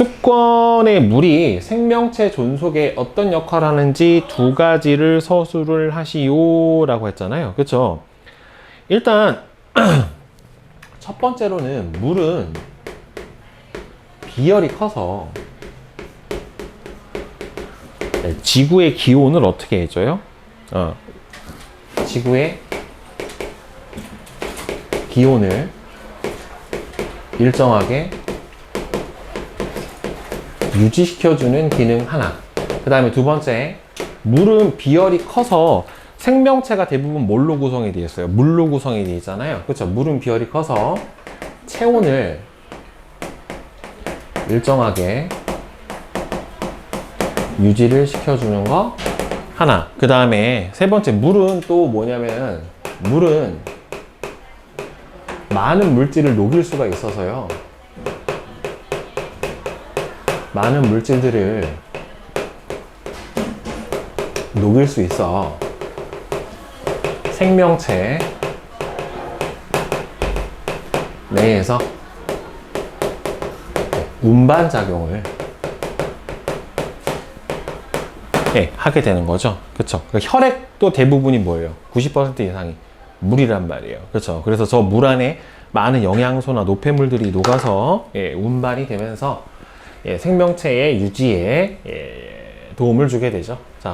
수권의 물이 생명체 존속에 어떤 역할을 하는지 두 가지를 서술을 하시오 라고 했잖아요. 그렇죠? 일단 첫 번째로는 물은 비열이 커서 네, 지구의 기온을 어떻게 해줘요? 어, 지구의 기온을 일정하게 유지시켜주는 기능 하나. 그 다음에 두 번째, 물은 비열이 커서 생명체가 대부분 뭘로 구성이 되어 있어요? 물로 구성이 되어 있잖아요. 그렇죠? 물은 비열이 커서 체온을 일정하게 유지를 시켜주는 거 하나. 그 다음에 세 번째, 물은 또 뭐냐면, 물은 많은 물질을 녹일 수가 있어서요. 많은 물질들을 녹일 수 있어. 생명체 내에서 운반 작용을 예, 하게 되는 거죠. 그렇죠. 혈액도 대부분이 뭐예요? 90% 이상이 물이란 말이에요. 그렇죠. 그래서 저 물 안에 많은 영양소나 노폐물들이 녹아서 예, 운반이 되면서 예, 생명체의 유지에 예, 도움을 주게 되죠. 자,